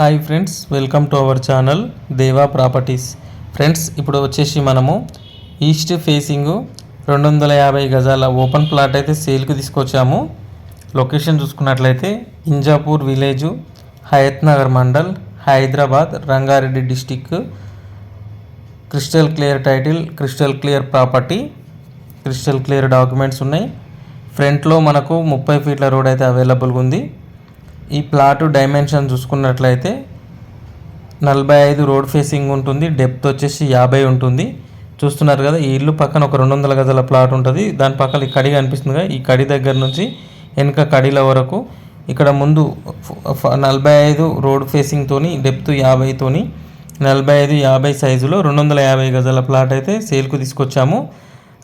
Hi friends welcome to our channel Deva properties. Friends ఇప్పుడు వచ్చేసి మనము ఈస్ట్ ఫేసింగ్ రెండు వందల యాభై గజాల ఓపెన్ ప్లాట్ అయితే సేల్కి తీసుకొచ్చాము. లొకేషన్ చూసుకున్నట్లయితే Injapur village Hayathnagar mandal Hyderabad Rangareddy district crystal clear title crystal clear property crystal clear documents ఉన్నాయి. ఫ్రంట్లో మనకు ముప్పై ఫీట్ల రోడ్ అయితే అవైలబుల్గా ఉంది. ఈ ప్లాటు డైమెన్షన్ చూసుకున్నట్లయితే నలభై ఐదు రోడ్ ఫేసింగ్ ఉంటుంది డెప్త్ వచ్చేసి యాభై ఉంటుంది. చూస్తున్నారు కదా ఈ ఇల్లు పక్కన ఒక రెండు వందల గజల ప్లాట్ ఉంటుంది. దాని పక్కన ఈ కడి కనిపిస్తుంది కదా ఈ కడి దగ్గర నుంచి వెనుక కడిల వరకు. ఇక్కడ ముందు నలభై ఐదు రోడ్ ఫేసింగ్తోని డెప్త్ యాభైతోని నలభై ఐదు యాభై సైజులో రెండు వందల యాభై గజాల ప్లాట్ అయితే సేల్కు తీసుకొచ్చాము.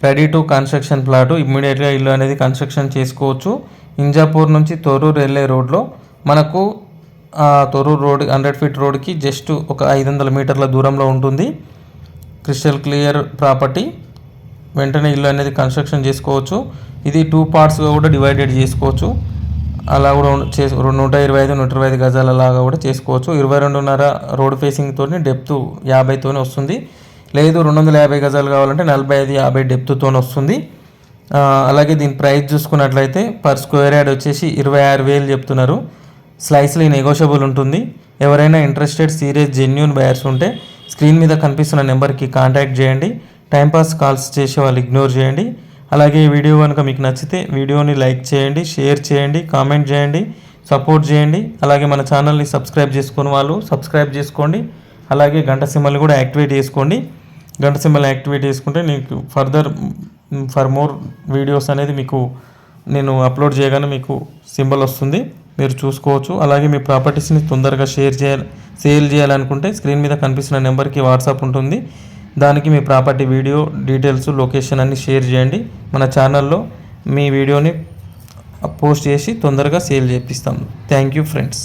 Ready to construction plot. ఇమ్మీడియట్గా ఇల్లు అనేది కన్స్ట్రక్షన్ చేసుకోవచ్చు. ఇంజాపూర్ నుంచి తొర్రూరు వెళ్ళే రోడ్లో మనకు Thorrur Thorrur road hundred feet రోడ్కి జస్ట్ ఒక ఐదు వందల మీటర్ల దూరంలో ఉంటుంది. Crystal clear property. వెంటనే ఇల్లు అనేది కన్స్ట్రక్షన్ చేసుకోవచ్చు. ఇది టూ పార్ట్స్గా కూడా డివైడెడ్ చేసుకోవచ్చు. అలా కూడా ఉం- చేసు నూట ఇరవై ఐదు నూట ఇరవై ఐదు గజాల లాగా కూడా చేసుకోవచ్చు. ఇరవై రెండున్నర రోడ్ ఫేసింగ్తో డెప్త్ యాభైతోనే వస్తుంది. లేదు రెండు వందల యాభై గజాలు కావాలంటే నలభై ఐదు యాభై డెప్త్తో వస్తుంది. అలాగే దీని ప్రైస్ చూసుకున్నట్లయితే పర్ స్క్వేర్ యార్డ్ వచ్చేసి ఇరవై ఆరు వేలు చెప్తున్నారు. స్లైస్లీ నెగోషియబుల్ ఉంటుంది. ఎవరైనా ఇంట్రెస్టెడ్ సీరియస్ జెన్యున్ బయర్స్ ఉంటే స్క్రీన్ మీద కనిపిస్తున్న నెంబర్కి కాంటాక్ట్ చేయండి. టైంపాస్ కాల్స్ చేసే వాళ్ళు ఇగ్నోర్ చేయండి. అలాగే ఈ వీడియో కనుక మీకు నచ్చితే వీడియోని లైక్ చేయండి షేర్ చేయండి కామెంట్ చేయండి సపోర్ట్ చేయండి. అలాగే మన ఛానల్ని సబ్స్క్రైబ్ చేసుకుని వాళ్ళు సబ్స్క్రైబ్ చేసుకోండి. అలాగే గంట సింబల్ని కూడా యాక్టివేట్ చేసుకోండి. గంట సింబల్ యాక్టివేట్ చేసుకుంటే నీకు ఫర్దర్ ఫర్ మోర్ వీడియోస్ అనేది మీకు నేను అప్లోడ్ చేయగానే మీకు సింబల్ వస్తుంది. మీరు చూసుకోవచ్చు. అలాగే మీ ప్రాపర్టీస్ని తొందరగా షేర్ చేయాలి సేల్ చేయాలనుకుంటే స్క్రీన్ మీద కనిపిస్తున్న నెంబర్కి వాట్సాప్ ఉంటుంది. దానికి మీ ప్రాపర్టీ వీడియో డీటెయిల్స్ లొకేషన్ అన్ని షేర్ చేయండి. మన ఛానల్లో మీ వీడియోని పోస్ట్ చేసి తొందరగా సేల్ చేపిస్తాం. Thank you friends